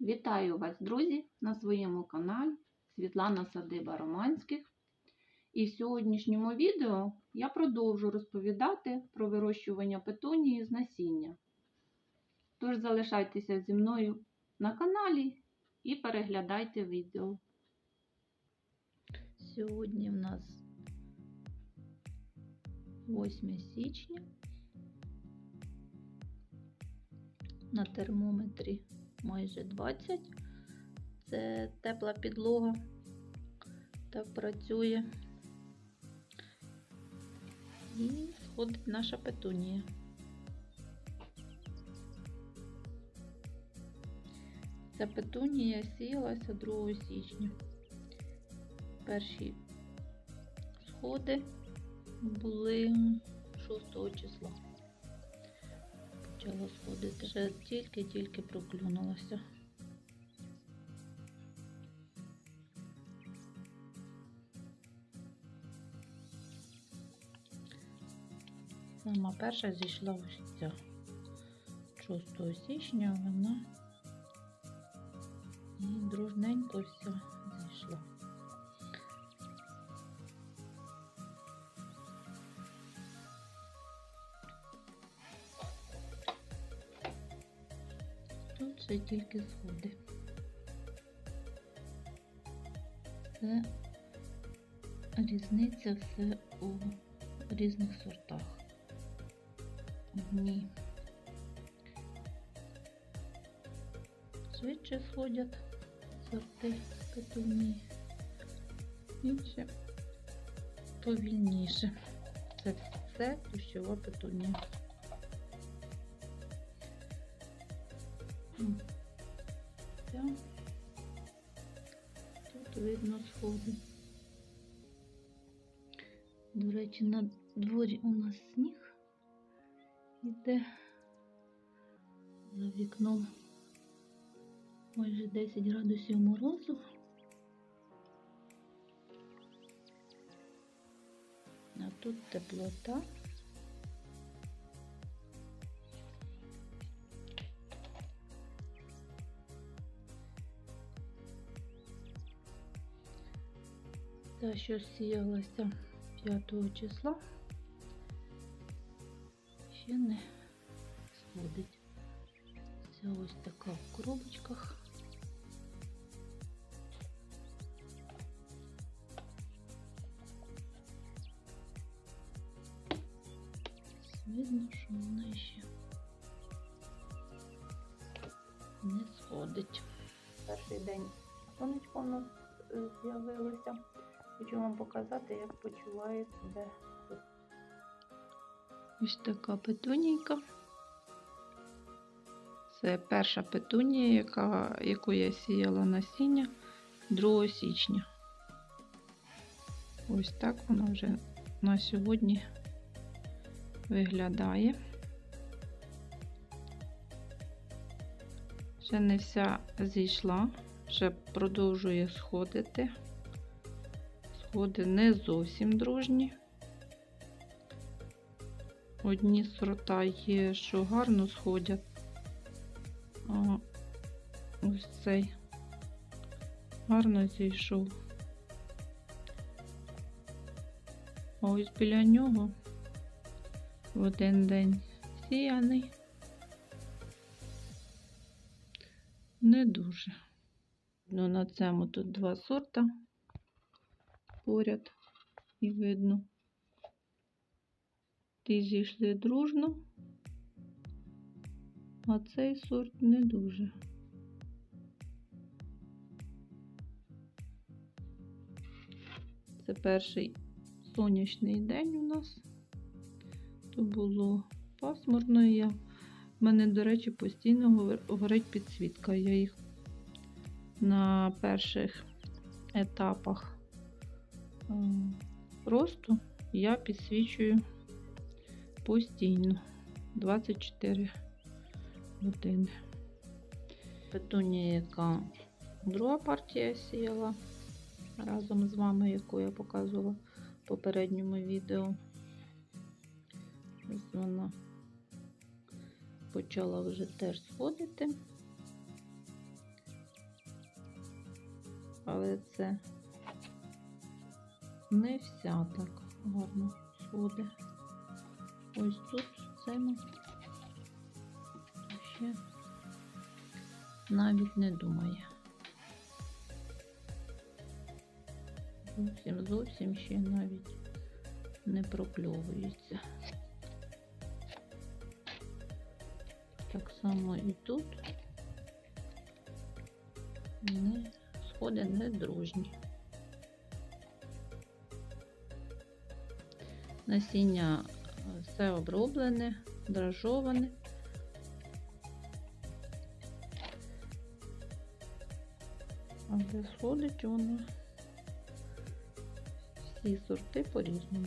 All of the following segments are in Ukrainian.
Вітаю вас, друзі, на своєму каналі Світлана Садиба Романських. І в сьогоднішньому відео я продовжу розповідати про вирощування петунії з насіння. Тож залишайтеся зі мною на каналі і переглядайте відео. Сьогодні в нас 8 січня. На термометрі майже 20. Це тепла підлога. Так працює. І сходить наша петунія. Ця петунія сіялася 2 січня. Перші сходи були 6 числа. Почало сходити, вже тільки-тільки проклюнулося. Сама перша зійшла ось ця 6 січня вона і дружненько вся зійшла. Тут тільки сходи. Це різниця все у різних сортах. Одні швидше сходять сорти петунії, інші повільніше. Це все кущова петунія. Ця. Тут видно сходи. До речі, на дворі у нас сніг іде за вікном майже 10 градусів морозу. А тут теплота. Що сіялася 5 числа, ще не сходить. Це ось така в коробочках. Видно, що вона ще не сходить. Перший день сонечко у нас е, з'явилося. Хочу вам показати, як почуває себе. Ось така петунійка. Це перша петунія, яка, яку я сіяла насіння 2 січня. Ось так вона вже на сьогодні виглядає. Ще не вся зійшла, ще продовжує сходити. Сходи не зовсім дружні. Одні сорта є, що гарно сходять. А ось цей гарно зійшов. А ось біля нього в один день сіяний. Не дуже. Ну, на цьому тут два сорта поряд і видно. Ті зійшли дружно, а цей сорт не дуже. Це перший сонячний день у нас. То було пасмурно. Я... У мене, до речі, постійно горить підсвітка. Я їх на перших етапах росту я підсвічую постійно 24 години. Петунія, яка друга партія сіяла разом з вами, яку я показувала в попередньому відео. Ось вона почала вже теж сходити. але це не вся так гарно сходить. Ось тут це ще навіть не думає. Зовсім зовсім ще навіть не прокльовується. Так само і тут сходи не дружні. Насіння е, все оброблене, дрожжоване. Але сходить воно всі сорти по-різному.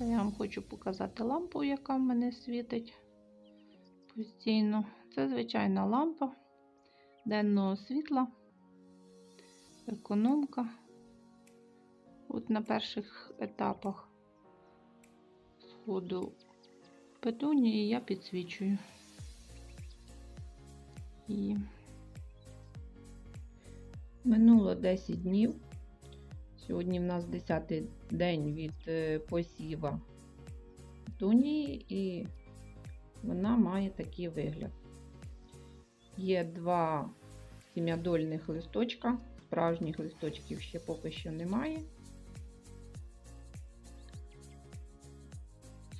Я вам хочу показати лампу, яка в мене світить постійно. Це звичайна лампа денного світла, економка. От на перших етапах сходу петунії я підсвічую. І минуло 10 днів. Сьогодні в нас 10 день від е, посіва петунії, і вона має такий вигляд. Є два сім'ядольних листочка, справжніх листочків ще поки що немає.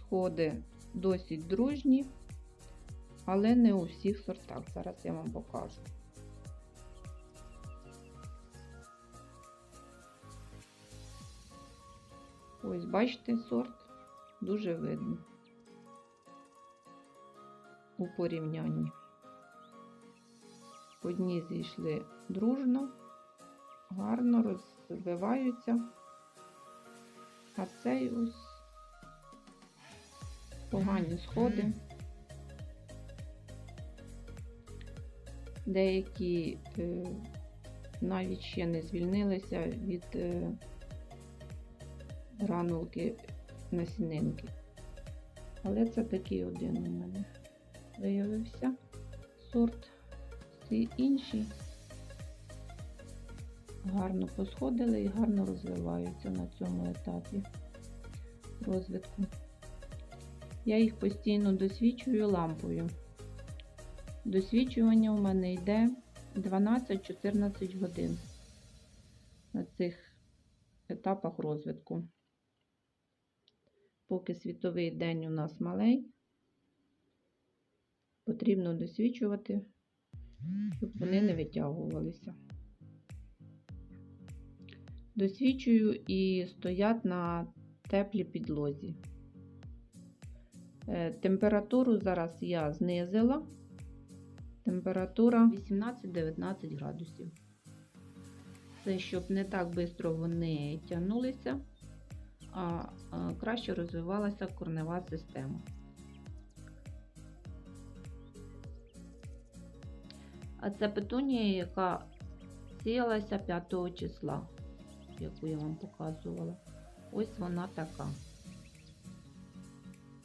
Сходи досить дружні, але не у всіх сортах. Зараз я вам покажу. Ось, бачите, сорт дуже видно у порівнянні. Одні зійшли дружно, гарно розвиваються, а цей ось погані сходи. Деякі е, навіть ще не звільнилися від е, гранулки насінинки. Але це такий один у мене виявився сорт. Всі інші гарно посходили і гарно розвиваються на цьому етапі розвитку. Я їх постійно досвідчую лампою. Досвідчування у мене йде 12-14 годин на цих етапах розвитку. Поки світовий день у нас малий, потрібно досвідчувати, щоб вони не витягувалися. Досвідчую і стоять на теплій підлозі. Е, температуру зараз я знизила. Температура 18-19 градусів. Це щоб не так швидко вони тягнулися, а краще розвивалася корнева система. А це петунія, яка сіялася 5 числа, яку я вам показувала. Ось вона така.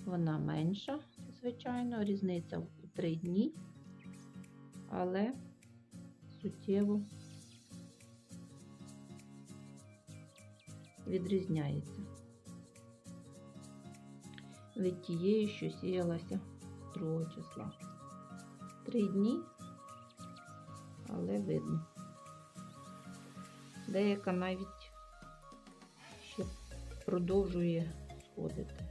Вона менша, звичайно, різниця в 3 дні, але суттєво відрізняється від тієї, що сіялася 2 числа. Три дні, але видно. Деяка навіть ще продовжує сходити.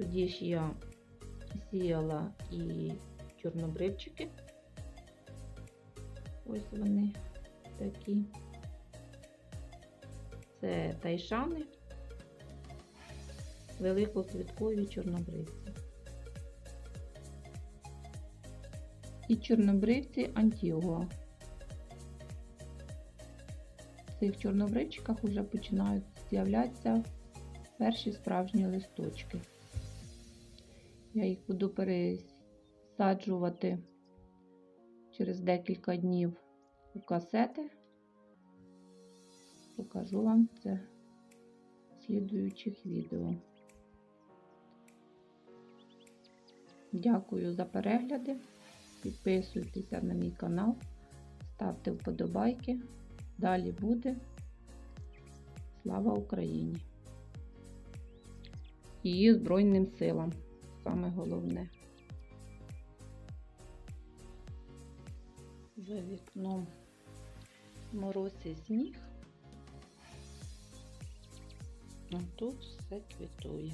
Тоді ж я сіяла і чорнобривчики. Ось вони такі. Це тайшани, великоквіткові чорнобривці. І чорнобривці Антіго. В цих чорнобривчиках вже починають з'являтися перші справжні листочки. Я їх буду пересаджувати через декілька днів у касети. Покажу вам це в слідуючих відео. Дякую за перегляди. Підписуйтеся на мій канал, ставте вподобайки. Далі буде. Слава Україні! Її Збройним силам. Саме головне. За вікном мороз і сніг. А тут все квітує.